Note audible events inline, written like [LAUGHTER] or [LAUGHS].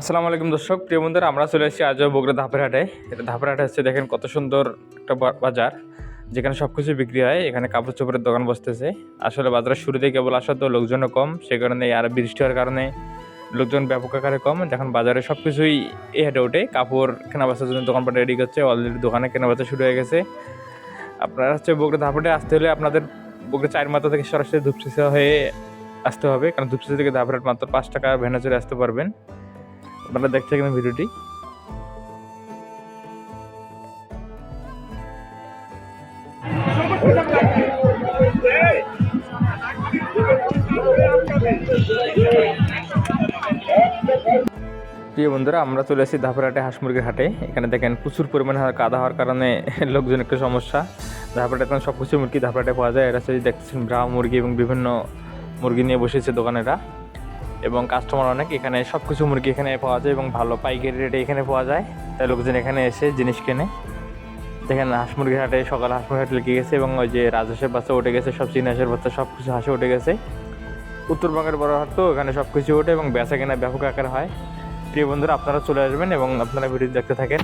আসসালামু আলাইকুম দর্শক, প্রিয় বন্ধুরা, আমরা চলে এসেছি আজও বগুড়া ধাপের হাটে এটা ধাপের হাটে হচ্ছে দেখেন কত সুন্দর একটা বাজার, যেখানে সব কিছু বিক্রি হয়, এখানে কাপড় চোপড়ের দোকান বসতেছে। আসলে বাজারের শুরুতে কেবল আসা তো লোকজনও কম, সে কারণে আর বৃষ্টি হওয়ার কারণে লোকজন ব্যাপক আকারে কম। এখন বাজারে সব কিছুই এ হেঁটে ওঠে, কাপড় কেনা বেচার জন্য দোকানপাট রেডি করছে অলরেডি দোকানে কেনা বেচা শুরু হয়ে গেছে। আপনারা হচ্ছে বগুড়া ধাপেটে আসতে হলে আপনাদের বগুড়া চার মাথা থেকে সরাসরি ধূপসিসা হয়ে আসতে হবে, কারণ ধূপসিসা থেকে ধাপের মাত্র পাঁচ টাকা ভ্যানে চলে আসতে পারবেন। আপনারা দেখতে থাকেন ভিডিওটি। প্রিয় বন্ধুরা, আমরা চলে এসেছি ধাপেরহাটে হাঁস মুরগির হাটে। এখানে দেখেন প্রচুর পরিমাণে কাদা হওয়ার কারণে [LAUGHS] লোকজন একটু সমস্যা। ধাপেরহাটে এখন সব কিছু মুরগি ধাপেরহাটে পাওয়া যায়। এরা হচ্ছে দেখতেছেন ব্রাহ্ম মুরগি এবং বিভিন্ন মুরগি নিয়ে বসেছে দোকানেরা। এবং কাস্টমার অনেক, এখানে সব কিছু মুরগি এখানে পাওয়া যায় এবং ভালো পাইকারি রেটে এখানে পাওয়া যায়। তাই লোকজন এখানে এসে জিনিস কেনে। দেখেন, হাঁস মুরগি হাটে সকালে হাঁস মুরগির হাটে লেগে গেছে এবং ওই যে রাজহাঁসের বাচ্চা উঠে গেছে, সব চীন বাচ্চা সব কিছু হাঁসে উঠে গেছে। উত্তরবঙ্গের বড় হাট তো এখানে সব কিছু ওঠে এবং বেচা কেনা ব্যাপক আকার হয়। প্রিয় বন্ধুরা, আপনারা চলে আসবেন এবং আপনারা ভিডিও দেখতে থাকেন।